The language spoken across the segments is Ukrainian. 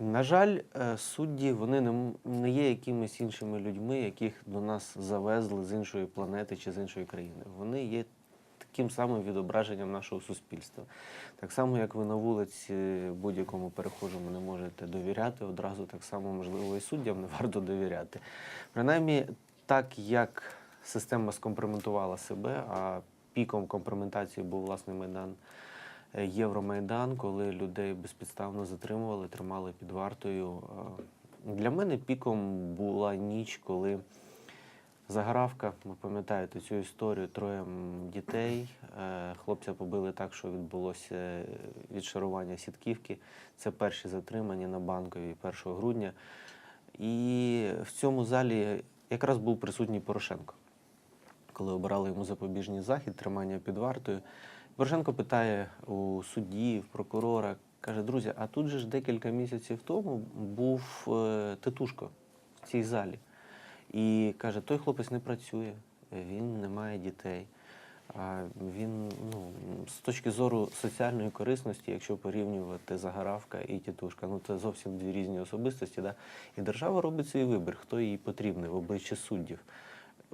На жаль, е, судді вони не, є якимись іншими людьми, яких до нас завезли з іншої планети чи з іншої країни. Вони є таким самим відображенням нашого суспільства. Так само, як ви на вулиці будь-якому перехожому не можете довіряти, одразу так само, можливо, і суддям не варто довіряти. Принаймні, так як система скомпрометувала себе, а піком компрометації був власне майдан Євромайдан, коли людей безпідставно затримували, тримали під вартою. Е, Для мене піком була ніч, коли Загравка, ви пам'ятаєте цю історію, троє дітей. Е, Хлопця побили так, що відбулося е, відшарування сітківки. Це перші затримання на банковій 1 грудня. І в цьому залі якраз був присутній Порошенко, коли обирали йому запобіжний захід, тримання під вартою. Порошенко питає у судді, в прокурора, каже: друзі, а тут же ж декілька місяців тому був е, титушко в цій залі. І каже, той хлопець не працює, він не має дітей. А він ну, з точки зору соціальної корисності, якщо порівнювати Загоравка і Тітушка, ну це зовсім дві різні особистості. Да? І держава робить свій вибір, хто їй потрібний в обличчі суддів.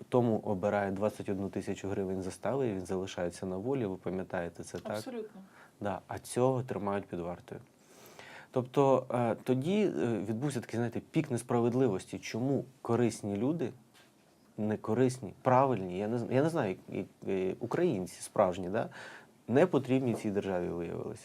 Тому обирає 21 тисячу гривень застави, і він залишається на волі. Ви пам'ятаєте це так? Абсолютно. Да, а цього тримають під вартою. Тобто е, тоді е, відбувся такий, знаєте, пік несправедливості. Чому корисні люди, не корисні, правильні, я не, я не знаю, е, українці справжні, да, не потрібні цій державі виявилися.